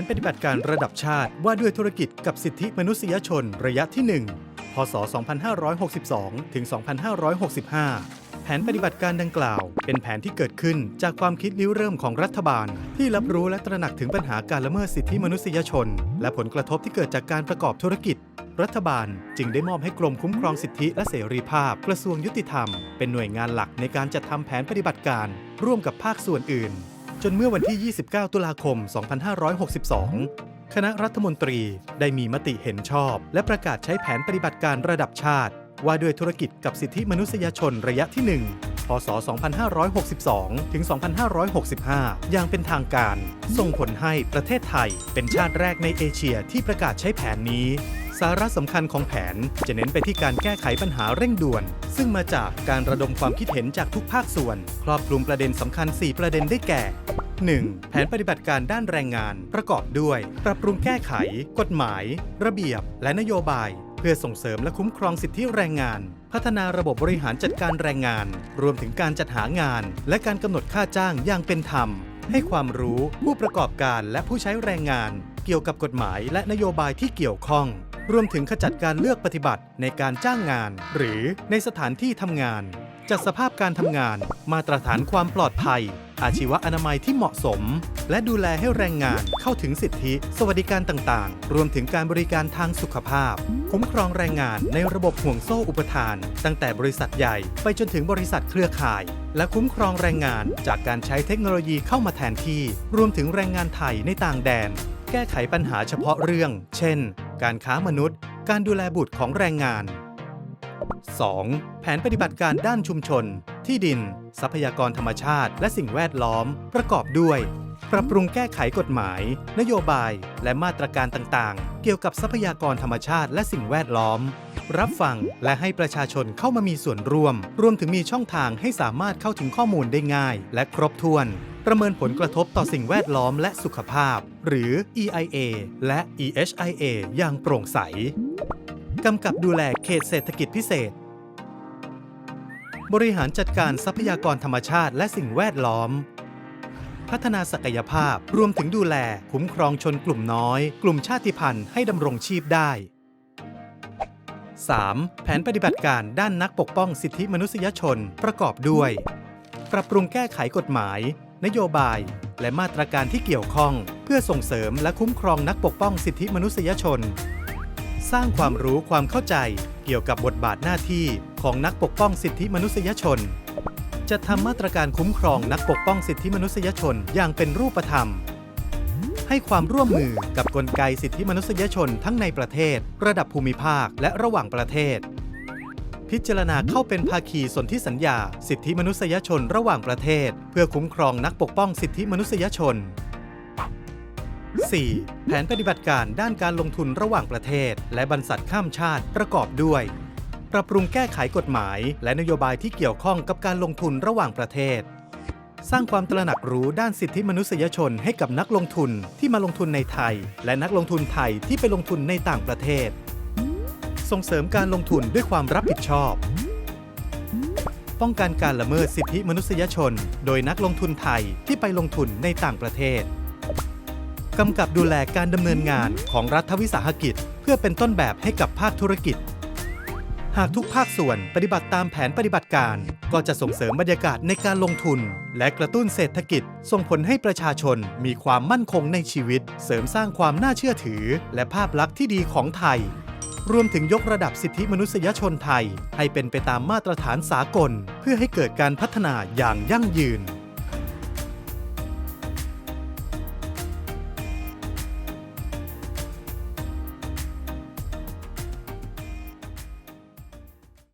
นปฏิบัติการระดับชาติว่าด้วยธุรกิจกับสิทธิมนุษยชนระยะที่ 1 พศ 2562 ถึง 2565 แผนปฏิบัติการดังกล่าว เป็นแผนที่เกิดขึ้นจากความคิดริ้วเริ่มของรัฐบาล ที่รับรู้และตระหนักถึงปัญหาการละเมิดสิทธิมนุษยชน และผลกระทบที่เกิดจากการประกอบธุรกิจ รัฐบาลจึงได้มอบให้กรมคุ้มครองสิทธิและเสรีภาพ กระทรวงยุติธรรม เป็นหน่วยงานหลักในการจัดทำแผนปฏิบัติการ ร่วมกับภาคส่วนอื่น จนเมื่อวันที่ 29 ตุลาคม 2562 คณะรัฐมนตรีได้มีมติเห็นชอบ และประกาศใช้แผนปฏิบัติการระดับชาติ ว่าด้วยธุรกิจกับสิทธิมนุษยชนระยะที่ 1พศ 2562 ถึง 2565 อย่างเป็นทางการ ส่งผลให้ประเทศไทยเป็นชาติแรกในเอเชียที่ประกาศใช้แผนนี้ สาระสำคัญของแผนจะเน้นไปที่การแก้ไขปัญหาเร่งด่วน ซึ่งมาจากการระดมความคิดเห็นจากทุกภาคส่วน ครอบคลุมประเด็นสำคัญ 4 ประเด็นได้แก่ 1. แผนปฏิบัติการด้านแรงงาน ประกอบด้วย ปรับปรุงแก้ไข กฎหมาย ระเบียบ และนโยบาย เพื่อส่งเสริมและคุ้มครองสิทธิแรงงาน พัฒนาระบบบริหารจัดการแรงงาน รวมถึงการจัดหางาน และการกำหนดค่าจ้างอย่างเป็นธรรม ให้ความรู้ผู้ประกอบการและผู้ใช้แรงงาน เกี่ยวกับกฎหมายและนโยบายที่เกี่ยวข้อง รวมถึงขจัดการเลือกปฏิบัติในการจ้างงาน หรือในสถานที่ทำงาน จัดสภาพการทำงาน มาตรฐานความปลอดภัย อาชีวะอนามัยที่เหมาะสม และดูแลให้แรงงานเข้าถึงสิทธิ สวัสดิการต่างๆ รวมถึงการบริการทางสุขภาพ คุ้มครองแรงงานในระบบห่วงโซ่อุปทาน ตั้งแต่บริษัทใหญ่ไปจนถึงบริษัทเครือข่าย และคุ้มครองแรงงานจากการใช้เทคโนโลยีเข้ามาแทนที่ รวมถึงแรงงานไทยในต่างแดน แก้ไขปัญหาเฉพาะเรื่อง เช่น การค้ามนุษย์ การดูแลบุตรของแรงงาน 2. แผนปฏิบัติการด้านชุมชน ที่ดิน ทรัพยากรธรรมชาติ และสิ่งแวดล้อม ประกอบด้วย ปรับปรุงแก้ไขกฎหมาย นโยบาย และมาตรการต่างๆ เกี่ยวกับทรัพยากรธรรมชาติและสิ่งแวดล้อม รับฟังและให้ประชาชนเข้ามามีส่วนร่วม รวมถึงมีช่องทางให้สามารถเข้าถึงข้อมูลได้ง่าย และครบถ้วน ประเมินผลกระทบต่อสิ่งแวดล้อมและสุขภาพ หรือ EIA และ EHIA อย่างโปร่งใส กำกับดูแลเขตเศรษฐกิจพิเศษ บริหารจัดการทรัพยากรธรรมชาติและสิ่งแวดล้อม พัฒนาศักยภาพรวมถึงดูแลคุ้มครองชนกลุ่มน้อย กลุ่มชาติพันธุ์ให้ดำรงชีพได้ 3. แผนปฏิบัติการด้านนักปกป้องสิทธิมนุษยชนประกอบด้วย ปรับปรุงแก้ไขกฎหมาย นโยบาย และมาตรการที่เกี่ยวข้อง เพื่อส่งเสริมและคุ้มครองนักปกป้องสิทธิมนุษยชน สร้างความรู้ความเข้าใจเกี่ยวกับบทบาทหน้าที่ของนักปกป้องสิทธิมนุษยชน จะทำมาตรการคุ้มครองนักปกป้องสิทธิมนุษยชนอย่างเป็นรูปธรรม ให้ความร่วมมือกับกลไกสิทธิมนุษยชนทั้งในประเทศ ระดับภูมิภาคและระหว่างประเทศ พิจารณาเข้าเป็นภาคีสนธิสัญญา สิทธิมนุษยชนระหว่างประเทศ เพื่อคุ้มครองนักปกป้องสิทธิมนุษยชน 4. แผนปฏิบัติการด้านการลงทุนระหว่างประเทศ และบรรษัทข้ามชาติประกอบด้วย ปรับปรุงแก้ไขกฎหมาย และนโยบายที่เกี่ยวข้องกับการลงทุนระหว่างประเทศ สร้างความตระหนักรู้ด้านสิทธิมนุษยชนให้กับนักลงทุนที่มาลงทุนในไทย และนักลงทุนไทยที่ไปลงทุนในต่างประเทศ ส่งเสริมการลงทุนด้วยความรับผิดชอบ ป้องกันการละเมิดสิทธิมนุษยชน โดยนักลงทุนไทยที่ไปลงทุนในต่างประเทศกำกับดูแลการดำเนินงานของรัฐวิสาหกิจ เพื่อเป็นต้นแบบให้กับภาคธุรกิจ หากทุกภาคส่วนปฏิบัติตามแผนปฏิบัติการ ก็จะส่งเสริมบรรยากาศในการลงทุน และกระตุ้นเศรษฐกิจ ส่งผลให้ประชาชนมีความมั่นคงในชีวิต เสริมสร้างความน่าเชื่อถือ และภาพลักษณ์ที่ดีของไทย รวมถึงยกระดับสิทธิมนุษยชนไทย ให้เป็นไปตามมาตรฐานสากล เพื่อให้เกิดการพัฒนาอย่างยั่งยืน